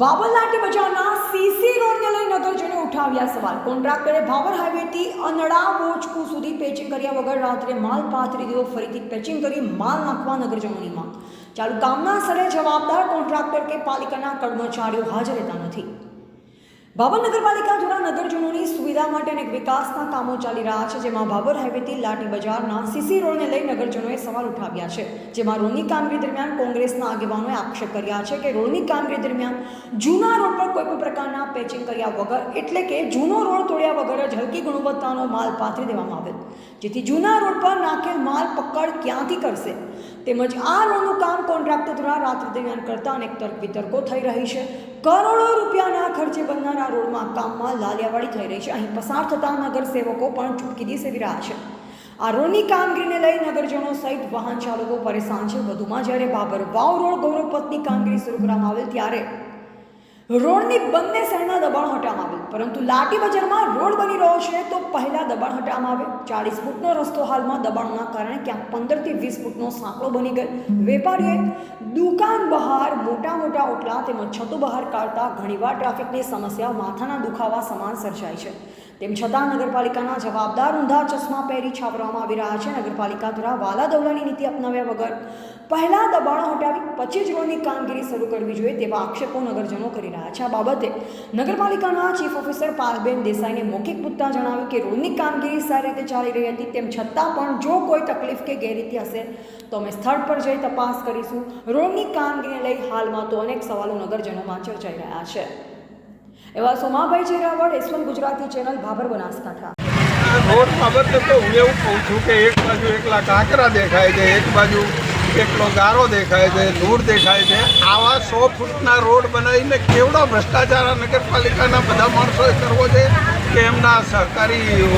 બાબરલાટી બજારના સીસી રોડને લઈ નગરજનો ઉઠાવ્યા સવાલ. કોન્ટ્રાક્ટરે ભાવર હાઈવેથી અનડા બોચકુ સુધી પેચિંગ કર્યા વગર રાત્રે માલ પાથરી દીધો. ફરીથી પેચિંગ કરી માલ નાખવા નગરજનોની માંગ. ચાલુ કામના સ્થળે જવાબદાર કોન્ટ્રાક્ટર કે પાલિકાના કર્મચારીઓ હાજર રહેતા નથી. ભાવર નગરપાલિકા દ્વારા નગરજનોની સુવિધા માટે અનેક વિકાસના કામો ચાલી રહ્યા છે, જેમાં ભાવર હાઈવેથી લાટી બજારના સીસી રોડને લઈ નગરજનોએ સવાલ ઉઠાવ્યા છે, જેમાં રોડની કામગીરી દરમિયાન કોંગ્રેસના આગેવાનોએ આક્ષેપ કર્યા છે કે રોડની કામગીરી દરમિયાન જૂના રોડ પર કોઈપણ પ્રકારના પેચિંગ કર્યા વગર, એટલે કે જૂનો રોડ તોડ્યા વગર જ હલકી ગુણવત્તાનો માલ પાથરી દેવામાં આવે જેથી જૂના રોડ પર નાખેલ માલ પકડ ક્યાંથી કરશે? તેમજ આ રોડનું કામ કોન્ટ્રાક્ટર દ્વારા રાત્રિ દરમિયાન કરતા અનેક તર્ક વિતર્કો થઈ રહી છે. કરોડો રૂપિયાના ખર્ચે બનનાર આ રોડમાં કામમાં લાલિયાવાડી થઈ રહી છે. અહીં પસાર થતા નગરસેવકો પણ ચૂપકીદી સેવી રહ્યા છે. આ રોડની કામગીરીને લઈ નગરજનો સહિત વાહન ચાલકો પરેશાન છે. વધુમાં જ્યારે બાબર વાવ રોડ ગૌરવપથની કામગીરી શરૂ કરવામાં આવેલ ત્યારે રોડની બંને સાઈડના દબાણ હટાવવામાં આવે પરંતુ લાઠી બજારમાં રોડ બની રહ્યો છે તો પહેલાં દબાણ હટાવવામાં આવે. ચાળીસ ફૂટનો રસ્તો હાલમાં દબાણના કારણે ક્યાંક પંદરથી વીસ ફૂટનો સાંકળો બની ગયો. વેપારીઓએ દુકાન બહાર મોટા મોટા ઓટલા તેમજ છતો બહાર કાઢતા ઘણીવાર ટ્રાફિકની સમસ્યા માથાના દુખાવા સમાન સર્જાય છે. તેમ છતાં નગરપાલિકાના જવાબદાર ઊંધા ચશ્મા પહેરી છાપરવામાં આવી રહ્યા છે. નગરપાલિકા દ્વારા વાલા દવલાની નીતિ અપનાવ્યા વગર પહેલાં દબાણો હટાવી પચીસ રોડની કામગીરી શરૂ કરવી જોઈએ તેવા આક્ષેપો નગરજનો કરી રહ્યા છે. આ બાબતે નગરપાલિકાના ચીફ ઓફિસર પાલબેન દેસાઈને મૌખિક પૂછતા જણાવ્યું કે રોડની કામગીરી સારી રીતે ચાલી રહી હતી, તેમ છતાં પણ જો કોઈ તકલીફ કે ગેરરીતિ હશે, તો અમે સ્થળ પર જઈ તપાસ કરીશું. રોડની કામગીરીને લઈ હાલમાં તો અનેક સવાલો નગરજનોમાં ચર્ચાઈ રહ્યા છે. એવા Somabhai Cheravad S one Gujarati channel, Bhabhar Banaskantha. Road બાબતે તો હું એવું કહું છું કે એક બાજુ એકલા કાંકરા દેખાય છે, એક બાજુ એકલો ગારો દેખાય છે, ધૂળ દેખાય છે. આવા સો ફૂટના રોડ બનાવીને કેવડો ભ્રષ્ટાચાર નગરપાલિકાના બધા માણસોએ કરવો છે? કે એમના સહકારી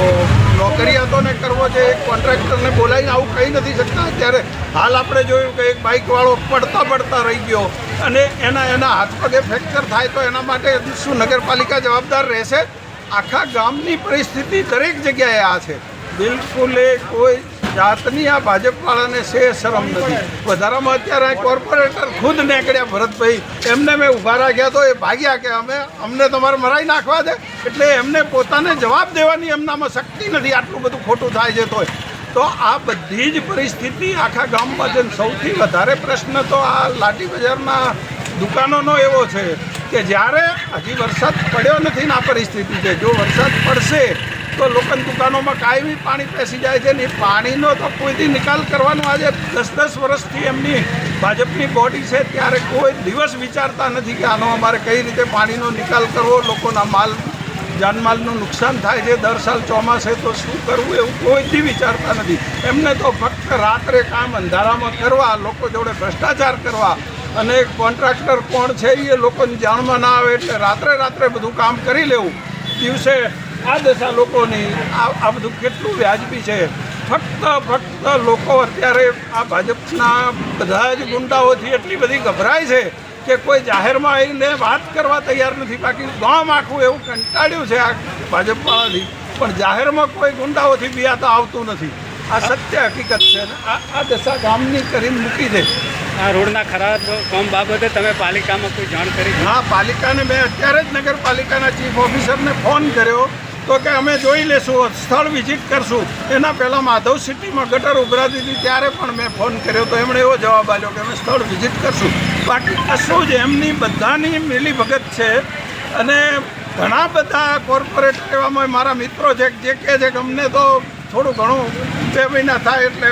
નોકરિયાતોને કરવો છે, એક કોન્ટ્રાક્ટરને બોલાવીને આવું કહી નથી શકતા. અત્યારે હાલ આપણે જોયું કે એક બાઇકવાળો પડતા પડતા રહી ગયો. અને એના એના હાથ પગે ફ્રેક્ચર થાય તો એના માટે શું નગરપાલિકા જવાબદાર રહેશે? આખા ગામની પરિસ્થિતિ દરેક જગ્યાએ આ છે. બિલકુલ કોઈ જાતની આ ભાજપવાળાને છે શરમ નથી. વધારામાં અત્યારે કોર્પોરેટર ખુદ નીકળ્યા ભરતભાઈ. એમને મેં ઊભા રાખ્યા તો એ ભાગ્યા કે અમે, અમને તમારે મરાઈ નાખવા દે. એટલે એમને પોતાને જવાબ દેવાની એમનામાં શક્તિ નથી. આટલું બધું ખોટું થાય છે તોય. તો આ બધી જ પરિસ્થિતિ આખા ગામમાં છે સૌથી વધારે પ્રશ્ન તો આ લાઠી બજારના દુકાનોનો એવો છે કે જ્યારે હજી વરસાદ પડ્યો નથી ને આ પરિસ્થિતિ છે. જો વરસાદ પડશે તો લોકોની દુકાનોમાં કાયમી પાણી પેસી જાય છે ને એ પાણીનો તો કોઈથી નિકાલ કરવાનો? આજે દસ દસ વર્ષથી એમની ભાજપની બોડી છે, ત્યારે કોઈ દિવસ વિચારતા નથી કે આનો અમારે કઈ રીતે પાણીનો નિકાલ કરવો, લોકોના માલ, જાનમાલનું નુકસાન થાય છે, દર સાલ ચોમાસે તો શું કરવું એવું કોઈથી વિચારતા નથી. એમને તો ફક્ત રાત્રે કામ અંધારામાં કરવા, લોકો જોડે ભ્રષ્ટાચાર કરવા. અને કોન્ટ્રાક્ટર કોણ છે એ લોકોની જાણમાં ના આવે એટલે રાત્રે રાત્રે બધું કામ કરી લેવું. દિવસે આ દશા લોકોની આ આ બધું કેટલું વ્યાજબી છે. ફક્ત ફક્ત લોકો અત્યારે આ ભાજપના બધા જ ગુંડાઓથી એટલી બધી ગભરાય છે કે કોઈ જાહેરમાં આવીને વાત કરવા તૈયાર નથી. બાકી ગામ આખું એવું કંટાળ્યું છે આ ભાજપવાળાથી. પણ જાહેરમાં કોઈ ગુંડાઓથી બિયાતા આવતું નથી. આ સત્ય હકીકત છે આ આ દશા ગામની કરીને મૂકી છે આ રોડના ખરાબ કામ બાબતે તમે પાલિકામાં કોઈ જાણ કરી હા પાલિકાને મેં અત્યારે જ નગરપાલિકાના ચીફ ઓફિસરને ફોન કર્યો તો કે અમે જોઈ લેશું, સ્થળ વિઝિટ કરશું. એના પહેલાં માધવ સિટીમાં ગટર ઉભરાતી હતી ત્યારે પણ મેં ફોન કર્યો. તો એમણે એવો જવાબ આપ્યો કે અમે સ્થળ વિઝિટ કરશું. બાકી કશું જ, એમની બધાની મિલીભગત છે. અને ઘણા બધા કોર્પોરેટ એવામાં મારા મિત્રો છે, જે કહે છે કે અમને તો થોડું ઘણું બે મહિના થાય એટલે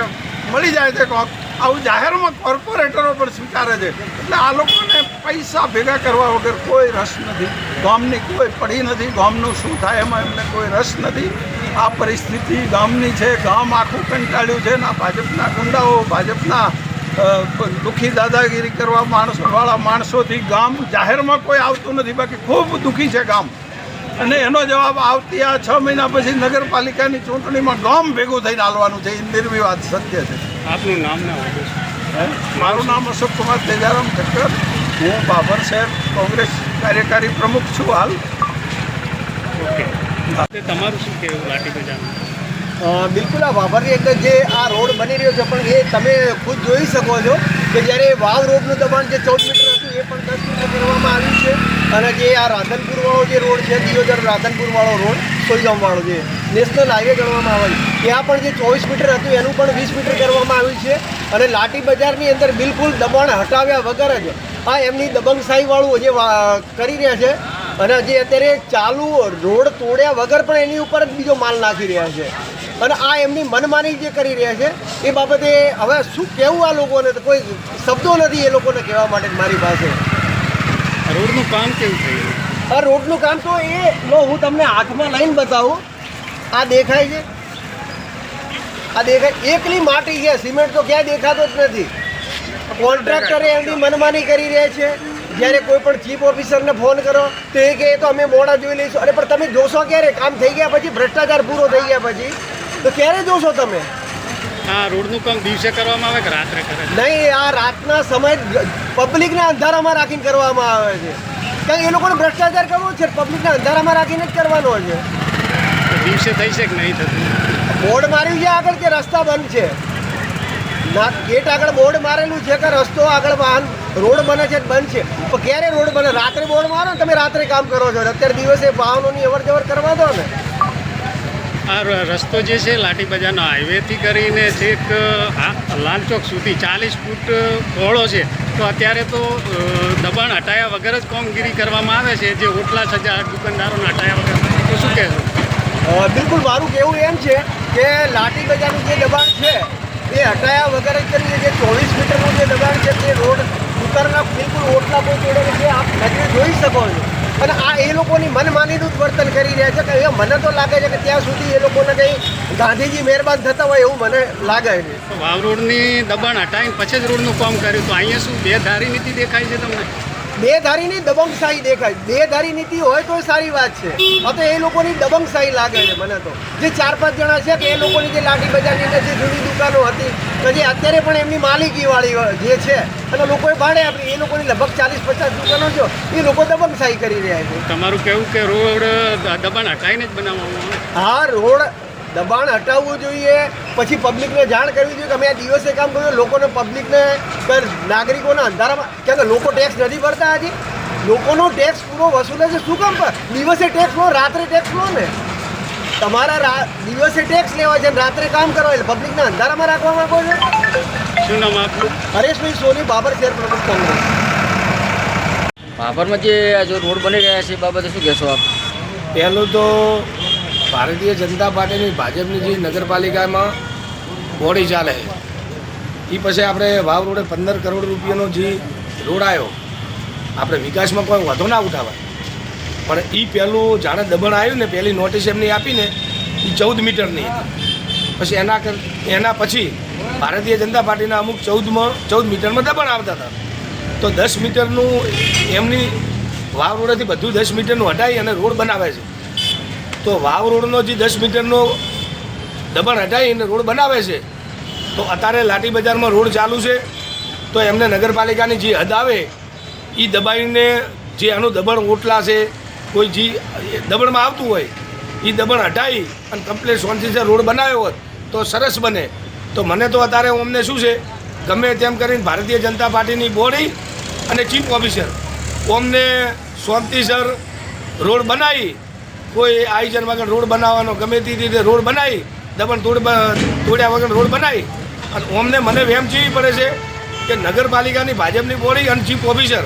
મળી જાય છે કોક. આવું જાહેરમાં કોર્પોરેટરો પણ સ્વીકારે છે. એટલે આ લોકોને પૈસા ભેગા કરવા વગર કોઈ રસ નથી. ગામની કોઈ પડી નથી. ગામનું શું થાય એમાં એમને કોઈ રસ નથી. આ પરિસ્થિતિ ગામની છે. ગામ આખું કંટાળ્યું છે. ને ભાજપના ગુંડાઓ, ભાજપના દુઃખી દાદાગીરી કરવા માણસોવાળા માણસોથી ગામ જાહેરમાં કોઈ આવતું નથી. બાકી ખૂબ દુઃખી છે ગામ. અને એનો જવાબ આવતી આ છ મહિના પછી નગરપાલિકાની ચૂંટણીમાં ગામ ભેગું થઈને હાલવાનું છે. એ નિર્વિવાદ સત્ય છે. આપનું નામ ના? મારું નામ અશોક કુમાર તેજારામ ઠક્કર. હું બાબર સાહેબ કોંગ્રેસ કાર્યકારી પ્રમુખ છું હાલ. ઓકે. તમારું શું કહેવું લાઠી બજારનું બિલકુલ આ વાભરની અંદર જે આ રોડ બની રહ્યો છે પણ એ તમે ખુદ જોઈ શકો છો કે જ્યારે વાવ રોડનું દબાણ જે ચૌદ મીટર હતું એ પણ દસ મીટર કરવામાં આવ્યું છે. અને જે આ રાધનપુરવાળો જે રોડ છે દિયોદર રાધનપુરવાળો રોડ સોઈગામ વાળો જે નેશનલ હાઈવે ગણવામાં આવે છે. ત્યાં પણ જે ચોવીસ મીટર હતું, એનું પણ વીસ મીટર કરવામાં આવ્યું છે. અને લાઠી બજારની અંદર બિલકુલ દબાણ હટાવ્યા વગર જ આ એમની દબંગશાહીવાળું જે કરી રહ્યા છે. અને જે અત્યારે ચાલુ રોડ તોડ્યા વગર પણ એની ઉપર જ બીજો માલ નાખી રહ્યા છે. અને આ એમની મનમાની જે કરી રહ્યા છે, એ બાબતે હવે શું કહેવું આ લોકોને? કોઈ શબ્દો નથી એ લોકોને કહેવા માટે મારી પાસે. રોડનું કામ કેવું થયું? આ રોડનું કામ તો એ. લો હું તમને હાથમાં લઈને બતાવું. આ દેખાય છે? આ દેખાય? એકલી માટી છે. સિમેન્ટ તો ક્યાંય દેખાતો જ નથી. કોન્ટ્રાક્ટરે એમની મનમાની કરી રહ્યા છે. જ્યારે કોઈ પણ ચીફ ઓફિસરને ફોન કરો તો એ કહે તો અમે મોડા જોઈ લઈશું. અરે પણ તમે જોશો ક્યારે? કામ થઈ ગયા પછી ભ્રષ્ટાચાર પૂરો થઈ ગયા પછી. તો ક્યારે જોશો તમે? આ રોડનું કામ દિવસે કરવામાં આવે કે રાત્રે કરે નહીં આ રાતના સમય પબ્લિકને અંધારામાં રાખીને કરવામાં આવે છે. કારણ એ લોકોને ભ્રષ્ટાચાર કરવો છે? પબ્લિકને અંધારામાં રાખીને જ કરવાનો છે. દિવસે થઈ છે કે નહીં થતું? બોર્ડ માર્યું છે આગળ કે રસ્તા બંધ છે? ના ગેટ આગળ બોર્ડ મારેલું છે કે રસ્તો આગળ વાહન રોડ બને છે બંધ છે? પણ ક્યારે રોડ બને? રાત્રે બોર્ડ મારો ને તમે રાત્રે કામ કરો છો અત્યારે દિવસે વાહનોની અવર જવર કરવા દો ને. આ રસ્તો જે છે લાઠી બજારનો હાઈવેથી કરીને છેક આ લાલ ચોક સુધી ચાલીસ ફૂટ પહોળો છે. તો અત્યારે તો દબાણ હટાયા વગર જ કામગીરી કરવામાં આવે છે. જે ઓટલા સજા દુકાનદારોને હટાયા વગર. તો શું કહેશો? બિલકુલ મારું કહેવું એમ છે કે લાઠી બજારનું જે દબાણ છે, એ હટાયા વગર જ કરીને જે ચોવીસ મીટરનું જે દબાણ છે, તે રોડ દુકાનના બિલકુલ ઓટલા બહુ છે. આપ નજરે જોઈ શકો છો. અને આ એ લોકોની મનમાનીનું જ વર્તન કરી રહ્યા છે કે એ મને તો લાગે છે કે ત્યાં સુધી એ લોકોને કંઈ ગાંધીજી મહેરબાન થતા હોય એવું મને લાગે છે. વાવ રોડની દબાણ હટાવીને પછી જ રોડનું કામ કર્યું. તો અહીંયા શું બે ધારી નીતિ દેખાય છે તમને? બે ધારીની દબંગશાહી દેખાય. બે ધારી નીતિ હોય તો સારી વાત છે. આ તો એ લોકોની દબંગશાહી લાગે છે મને તો. જે ચાર પાંચ જણા છે કે એ લોકોની જે લાઠી બજારની જે જૂની દુકાનો હતી કે જે અત્યારે પણ એમની માલિકીવાળી જે છે અને લોકોએ ભાડે આપી એ લોકોની લગભગ ચાલીસ પચાસ દુકાનો છે એ લોકો દબંગશાહી કરી રહ્યા છે. તમારું કહેવું કે રોડ દબાણ હટાવીને જ બનાવવાનું હા રોડ દબાણ હટાવવું જોઈએ પછી પબ્લિકને જાણ કરવી જોઈએ કે અમે આ દિવસે કામ કર્યું લોકોને પબ્લિકને નાગરિકોના અંધારામાં કેમ કે લોકો ટેક્સ નથી ભરતા હજી? લોકોનો ટેક્સ પૂરો વસૂલે છે શું કામ પર દિવસે ટેક્સ લો રાત્રે ટેક્સ લો ને. તમારા દિવસે ટેક્સ લેવા છે ને રાત્રે કામ કરવા એટલે પબ્લિકને અંધારામાં રાખવા માંગો છો? શું નામ આપનું? હરેશભાઈ સોની બાબર શેર પ્રમુખ કોંગ્રેસ. બાબરમાં જે જો રોડ બની રહ્યા છે એ બાબતે શું કહેશો આપ? પહેલું તો ભારતીય જનતા પાર્ટીની ભાજપની જે નગરપાલિકામાં બોડી ચાલે એ પછી આપણે વાવ રોડે પંદર કરોડ રૂપિયાનો જે રોડ આવ્યો આપણે વિકાસમાં કોઈ વધુ ના ઉઠાવાય. પણ એ પહેલું જાણે દબણ આવ્યું ને પહેલી નોટિસ એમની આપીને એ ચૌદ મીટરની પછી એના એના પછી ભારતીય જનતા પાર્ટીના અમુક ચૌદમાં, ચૌદ મીટરમાં દબાણ આવતા હતા. તો દસ મીટરનું એમની વાવ રોડેથી બધું દસ મીટરનું હટાવી અને રોડ બનાવે છે. તો વાવ રોડનો જે દસ મીટરનો દબાણ હટાવી અને રોડ બનાવે છે, તો અત્યારે લાઠી બજારમાં રોડ ચાલુ છે, તો એમને નગરપાલિકાની જે હદ આવે એ દબાઈને જે આનું દબાણ ઓટલા છે કોઈ જી દબણમાં આવતું હોય એ દબણ હટાવી અને કમ્પ્લેટ સોનથી રોડ બનાવ્યો હોત, તો સરસ બને. તો મને તો અત્યારે અમને શું છે, ગમે તેમ કરીને ભારતીય જનતા પાર્ટીની બોડી અને ચીફ ઓફિસર ઓમને શાંતિસર રોડ બનાવી, કોઈ આયોજન વગર રોડ બનાવવાનો ગમે તે રીતે રોડ બનાવી, દબણ તોડ તોડ્યા વગર રોડ બનાવી. અને ઓમને મને વેમ જેવી પડે છે કે નગરપાલિકાની ભાજપની બોડી અને ચીફ ઓફિસર,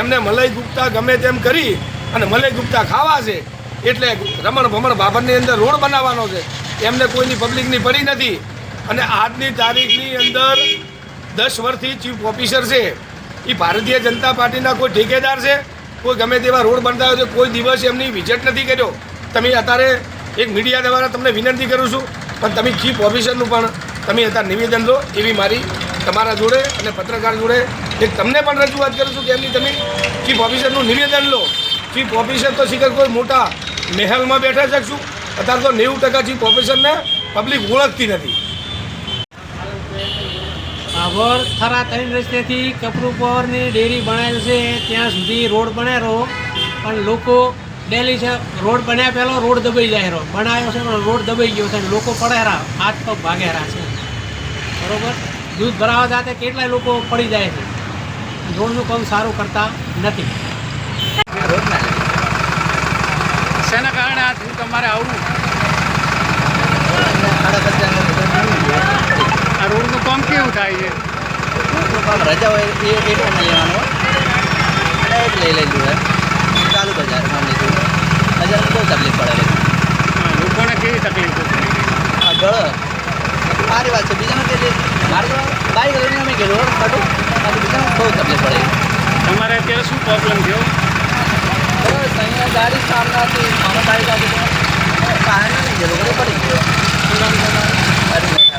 એમને મલય ગુપ્તા ગમે તેમ કરી અને મલય ગુપ્તા ખાવા છે. એટલે રમણ ભમણ બાબરની અંદર રોડ બનાવવાનો છે. એમને કોઈની પબ્લિકની પડી નથી. અને આજની તારીખની અંદર દસ વર્ષથી ચીફ ઓફિસર છે. એ ભારતીય જનતા પાર્ટીના કોઈ ઠેકેદાર છે? કોઈ ગમે તેવા રોડ બનતા હોય તો કોઈ દિવસ એમની વિઝિટ નથી કર્યો. તમે અત્યારે એક મીડિયા દ્વારા તમને વિનંતી કરું છું. પણ તમે ચીફ ઓફિસરનું પણ તમે અત્યારે નિવેદન લો. એવી મારી તમારા જોડે અને પત્રકાર જોડે એક તમને પણ રજૂઆત કરું છું કે એમની તમે ચીફ ઓફિસરનું નિવેદન લો. ચીફ ઓફિસર તો શીખર કોઈ મોટા મહેલમાં બેઠા શકશું અત્યારે તો નેવું ટકા ચીફ ઓફિસરને પબ્લિક ઓળખતી નથી. ભાભર થરા ત્રણ રસ્તેથી કપરૂ પાવરની ડેરી બનાવેલ છે, ત્યાં સુધી રોડ બનાવ્યો પણ લોકો ડેલી છે, રોડ બન્યા પહેલો રોડ દબાઈ જાય બનાવ્યો છે, પણ રોડ દબાઈ ગયો છે અને લોકો પડેરા હાથ પગ ભાગેરા છે. બરોબર? દૂધ ભરાવા જાતે કેટલાય લોકો પડી જાય છે. રોડનું કામ સારું કરતા નથી. શેના હું તમારે આવું. આ રોડનું કામ કેવું થાય છે? રજા હોય એ એ ટાઈમે લેવાનો અને એક લઈ લેજું ચાલુ બજારમાં લીધું બજારમાં બહુ તકલીફ પડે લોકોને કેવી તકલીફ આ ગળ મારી વાત છે બીજાને કે મારે બાઈક લઈને અમે ગયેલો ખરું અને બીજાને બહુ તકલીફ પડે તમારે અત્યારે શું પ્રોબ્લેમ થયો? અહીંયા ગાડી સામનાથી મારો બાઈક આવી ગયો બહાર નહીં ગયેલો બધો પડી ગયો શું નામ છે તમારું?